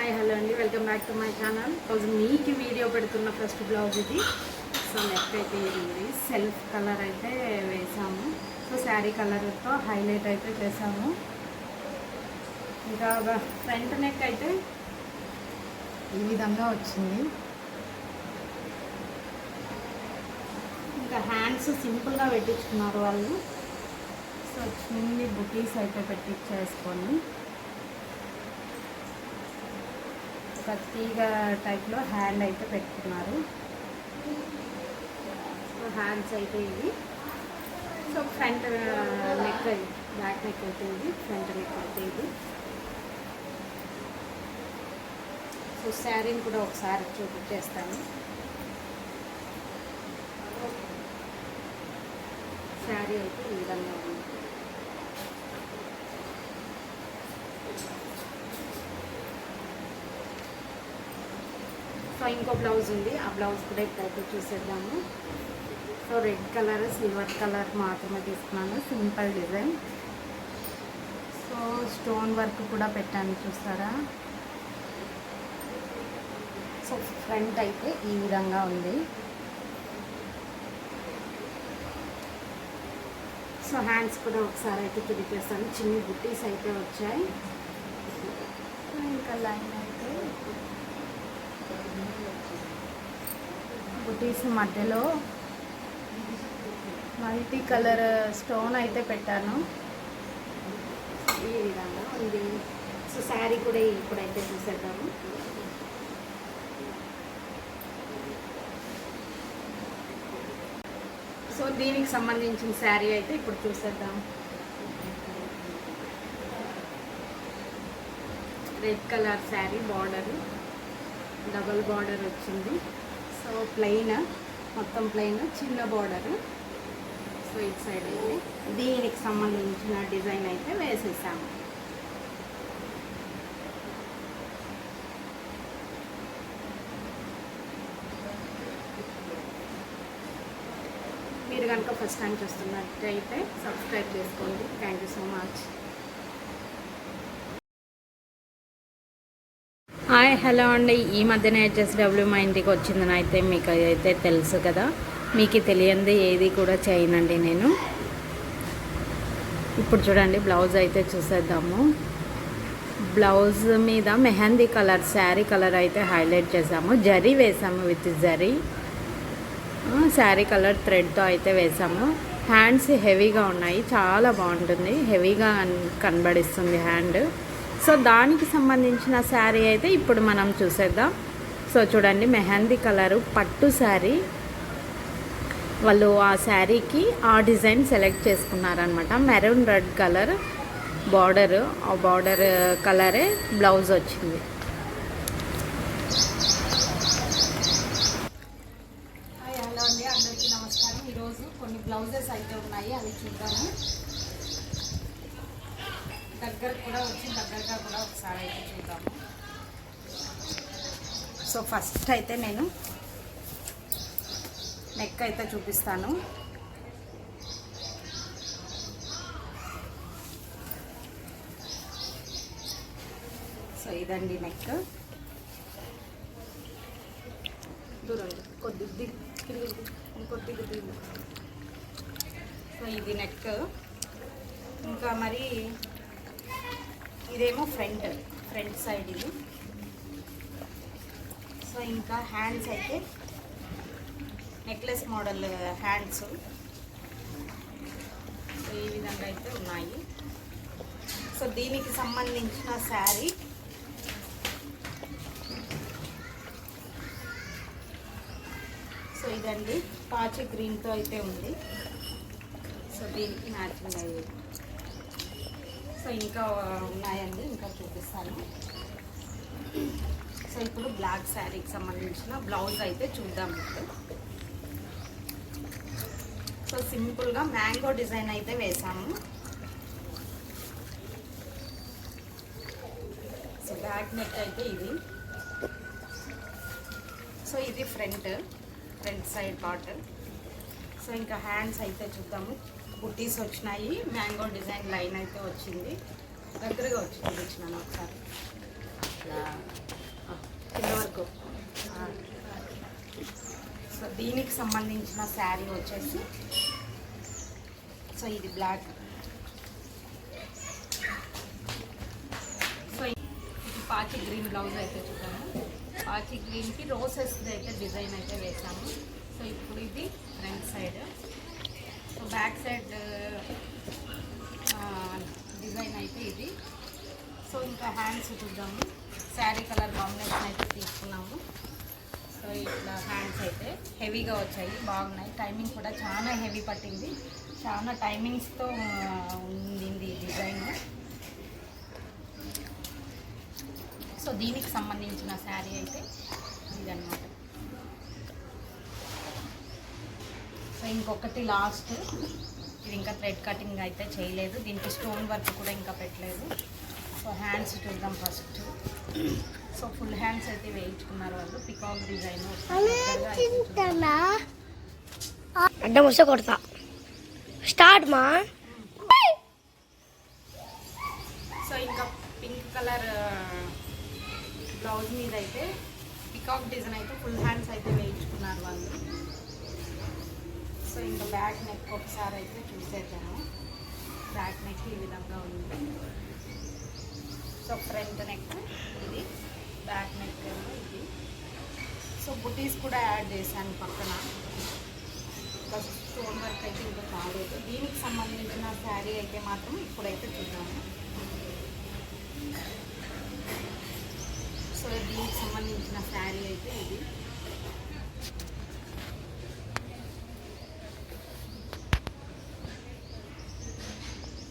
Hi hello అండి. Welcome back to my channel. రోజు మీకు వీడియో పెడుతున్న ఫస్ట్ బ్లౌజ్ ఇది. సో నెక్ అయితే ఇది. సెల్ఫ్ కలర్ అయితే వేసాము. సో శారీ కలర్తో హైలైట్ అయితే చేసాము. ఇంకా ఫ్రంట్ నెక్ అయితే ఈ విధంగా వచ్చింది. ఇంకా హ్యాండ్స్ సింపుల్గా పెట్టించుకున్నారు వాళ్ళు. సో చిన్ని బుటీస్ అయితే పెట్టించేసుకొని. ఒక తీగ టైప్లో హ్యాండ్ అయితే పెట్టుకున్నారు. సో హ్యాండ్స్ అయితే ఇవి so front neck back neck అయితే ఇది ఫ్రంట్ నెక్ అయితే ఇది సో శారీని కూడా ఒకసారి చూపించేస్తాను. శారీ అయితే ఈ విధంగా ఉంది సో ఇంకో బ్లౌజ్ ఉంది. ఆ బ్లౌజ్ కూడా ఇప్పుడైతే చూసేద్దాము. So red colour silver colour మాత్రమే తీసుకున్నాను. Simple design so stone work కూడా పెట్టాను చూస్తారా? సో ఫ్రంట్ అయితే ఈ విధంగా ఉంది. సో హ్యాండ్స్ కూడా ఒకసారి అయితే తిరిగేస్తాను. చిన్ని బుట్టీస్ అయితే వచ్చాయి. ఇంకా లైన్ బుటీస్ మధ్యలో మల్టీ కలర్ స్టోన్ అయితే పెట్టాను. ఈ విధంగా ఉంది. సో శారీ కూడా ఇప్పుడైతే చూసేద్దాము. సో దీనికి సంబంధించిన శారీ అయితే ఇప్పుడు చూసేద్దాం. Red colour sari border. Double border వచ్చింది. సో ప్లెయిన్ మొత్తం ప్లెయిన్ చిన్న బార్డర్ సో ఇటు సైడ్ అయితే. దీనికి సంబంధించిన డిజైన్ అయితే వేసేసాము. మీరు కనుక ఫస్ట్ టైం చూస్తున్నట్టయితే సబ్స్క్రైబ్ చేసుకోండి. Thank you so much hi hello అండి. ఈ మధ్యన హెచ్ఎస్డబ్ల్యూ మా ఇంటికి వచ్చిందని అయితే మీకు అయితే తెలుసు కదా. మీకు తెలియంది ఏది కూడా చేయనండి నేను. ఇప్పుడు చూడండి బ్లౌజ్ అయితే చూసేద్దాము. బ్లౌజ్ మీద మెహందీ కలర్ శారీ కలర్ అయితే హైలైట్ చేసాము జరీ వేసాము విత్ జరీ. శారీ కలర్ థ్రెడ్తో అయితే వేసాము హ్యాండ్స్ హెవీగా ఉన్నాయి. చాలా బాగుంటుంది. హెవీగా కనబడిస్తుంది హ్యాండ్. సో దానికి సంబంధించిన శారీ అయితే ఇప్పుడు మనం చూసేద్దాం. సో చూడండి మెహందీ కలరు పట్టు శారీ. వాళ్ళు ఆ శారీకి ఆ డిజైన్ సెలెక్ట్ చేసుకున్నారనమాట మెరూన్ రెడ్ కలర్ బార్డర్ ఆ బార్డర్ కలరే బ్లౌజ్ వచ్చింది. హలో అండి. అందరికీ నమస్కారం. ఈరోజు కొన్ని బ్లౌజెస్ అయితే ఉన్నాయి అవి చూద్దాము. దగ్గర కూడా వచ్చి దగ్గరగా కూడా ఒకసారి అయితే చూద్దాము. సో ఫస్ట్ అయితే నేను నెక్ అయితే చూపిస్తాను. సో ఇదండి నెక్. దూరం కొద్ది కొద్దిగా సో ఇది నెక్. ఇంకా మరి ఇదేమో ఫ్రంట్ ఫ్రంట్ సైడ్ ఇది. సో ఇంకా హ్యాండ్స్ అయితే నెక్లెస్ మోడల్ హ్యాండ్స్. సో ఈ విధంగా అయితే ఉన్నాయి. సో దీనికి సంబంధించిన శారీ. సో ఇదండి పాచి గ్రీన్తో అయితే ఉంది. సో దీనికి మ్యాచింగ్ అయ్యేది. సో ఇంకా ఉన్నాయండి ఇంకా చూపిస్తాను. సో ఇప్పుడు బ్లాక్ శారీకి సంబంధించిన బ్లౌజ్ అయితే చూద్దాం ఇప్పుడు. సో సింపుల్గా మ్యాంగో డిజైన్ అయితే వేసాము సో బ్యాక్ నెక్ అయితే ఇది. సో ఇది front front side part so ఇంకా హ్యాండ్స్ అయితే చూద్దాము. బుట్టీస్ వచ్చినాయి. మ్యాంగో డిజైన్ లైన్ అయితే వచ్చింది. దగ్గరగా వచ్చి చూపించినాను ఒకసారి. కింద వరకు. సో దీనికి సంబంధించిన శారీ వచ్చేసి సో ఇది బ్లాక్. సో ఇది పాచి గ్రీన్ బ్లౌజ్ అయితే చూద్దాము. పాచి గ్రీన్కి రోసెస్ అయితే డిజైన్ అయితే వేసాము. సో ఇప్పుడు ఇది front side so back side design అయితే ఇది. సో ఇంకా హ్యాండ్స్ చూద్దాము. శారీ కలర్ కాంబినేషన్ అయితే తీసుకున్నాము. సో ఇట్లా హ్యాండ్స్ అయితే హెవీగా వచ్చాయి. బాగున్నాయి. టైమింగ్ కూడా చాలా హెవీ పట్టింది. చాలా టైమింగ్స్తో ఉంది డిజైన్ సో దీనికి సంబంధించిన శారీ అయితే ఇదన్నమాట సో ఇంకొకటి లాస్ట్ ఇది ఇంకా థ్రెడ్ కటింగ్ అయితే చేయలేదు. దీనికి స్టోన్ వర్క్ కూడా ఇంకా పెట్టలేదు. సో హ్యాండ్స్ చూద్దాం ఫస్ట్ సో ఫుల్ హ్యాండ్స్ అయితే వేయించుకున్నారు వాళ్ళు. పికాక్ డిజైన్ అడ్డం వస్తే కొడతా. స్టార్ట్ మా. సో ఇంకా పింక్ కలర్ బ్లౌజ్ మీద అయితే పికాక్ డిజైన్ అయితే ఫుల్ హ్యాండ్స్ అయితే వేయించుకున్నారు వాళ్ళు. సో ఇంకా బ్యాక్ నెక్ ఒకసారి అయితే చూసేద్దాము. బ్యాక్ నెక్ ఈ విధంగా ఉంది. సో ఫ్రంట్ నెక్ ఇది బ్యాక్ నెక్ ఏమో ఇది. సో బుటీస్ కూడా యాడ్ చేశాను పక్కన. బస్ స్టోన్ వర్క్ అయితే ఇంకా కాలేదు. దీనికి సంబంధించిన శారీ అయితే మాత్రం ఇప్పుడైతే చూద్దాము సో దీనికి సంబంధించిన శారీ అయితే ఇది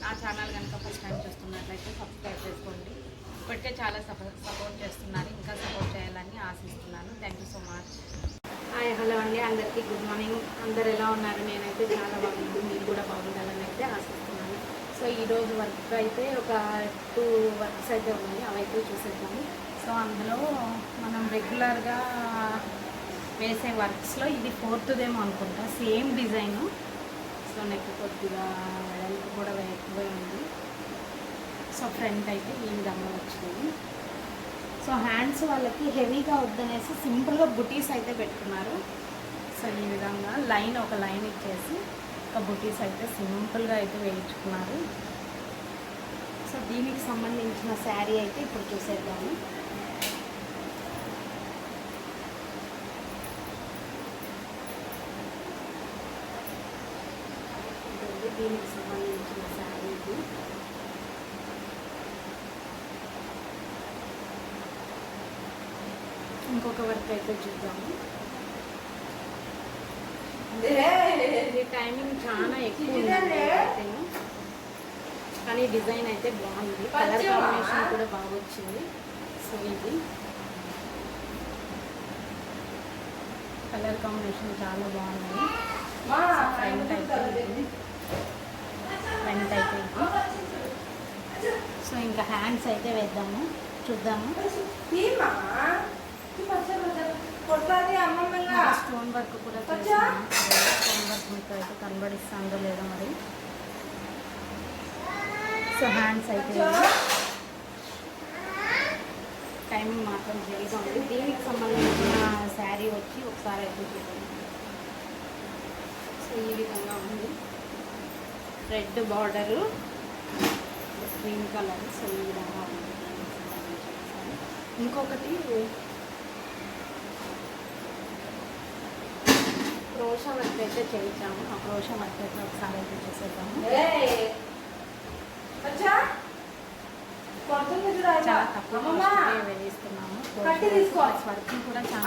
నా ఛానల్ కనుక ఫస్ట్ టైం చూస్తున్నట్లయితే సబ్స్క్రైబ్ చేసుకోండి. ఇప్పటికే చాలా సపోర్ట్ చేస్తున్నారు. ఇంకా సపోర్ట్ చేయాలని ఆశిస్తున్నాను. Thank you so much hi hello అండి. అందరికీ గుడ్ మార్నింగ్ అందరు ఎలా ఉన్నారు? నేనైతే చాలా బాగున్నాను. మీరు కూడా బాగుండాలని అయితే ఆశిస్తున్నాను. సో ఈరోజు వర్క్ అయితే ఒక టూ వర్క్స్ అయితే ఉన్నాయి. అవైతే చూసేద్దాము. సో అందులో మనం రెగ్యులర్గా వేసే వర్క్స్లో ఇది ఫోర్త్దేమో అనుకుంటా. సేమ్ డిజైను సో నెక్ కొద్దిగా వెడల్పు కూడా వేయకపోయింది ఉంది సో ఫ్రంట్ అయితే ఈ విధంగా వచ్చింది. సో హ్యాండ్స్ వాళ్ళకి హెవీగా వద్దనేసి సింపుల్గా బుటీస్ అయితే పెట్టుకున్నారు. సో ఈ విధంగా లైన్ ఒక లైన్ ఇచ్చేసి ఒక బుటీస్ అయితే సింపుల్గా అయితే వేయించుకున్నారు. సో దీనికి సంబంధించిన శారీ అయితే ఇప్పుడు చూసేద్దాము ఇదండి దీనికి సంబంధించిన శారీ ఇది ఇంకొక వర్క్ అయితే చూద్దాము. ఇది టైమింగ్ చాలా ఎక్కువ. కానీ డిజైన్ అయితే బాగుంది. కలర్ కాంబినేషన్ కూడా బాగా వచ్చింది. సో ఇది. కలర్ కాంబినేషన్ చాలా బాగుంది. ఫ్రంట్ అయితే ఫ్రంట్ అయితే సో ఇంకా హ్యాండ్స్ అయితే వేద్దాము. చూద్దాము. స్టోన్ వర్క్ కూడా చేసాము స్టోన్ వర్క్ మీకు అయితే కనబడిస్తుందో లేదో మరి. సో హ్యాండ్స్ అయితే. టైమింగ్ మాత్రం హెవీగా ఉంది దీనికి సంబంధించిన శారీ వచ్చి ఒకసారి అయితే చూడండి సో ఈ విధంగా ఉంది. Red border green colour so ఈ విధంగా ఉంది. ఇంకొకటి క్రోషా వర్క్ అయితే చేయించాము. ఆ క్రోషా వర్క్ అయితే ఒకసారి అయితే చూసేద్దాము. చాలా తక్కువ కాస్ట్కే వేయిస్తున్నాము. కట్టి కూడా చాలా.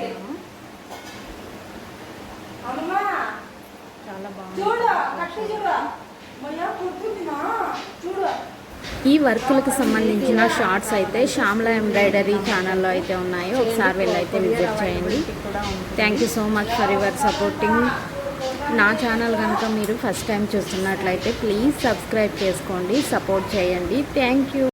వేయిస్తున్నాము. చాలా బాగుంది. ఈ వర్క్లకు సంబంధించిన షార్ట్స్ అయితే శ్యామల ఎంబ్రాయిడరీ ఛానల్లో అయితే ఉన్నాయి. ఒకసారి వెళ్ళైతే విజిట్ చేయండి. Thank you so much for your supporting నా ఛానల్ కనుక మీరు ఫస్ట్ టైం చూస్తున్నట్లయితే ప్లీజ్ సబ్స్క్రైబ్ చేసుకోండి సపోర్ట్ చేయండి. Thank you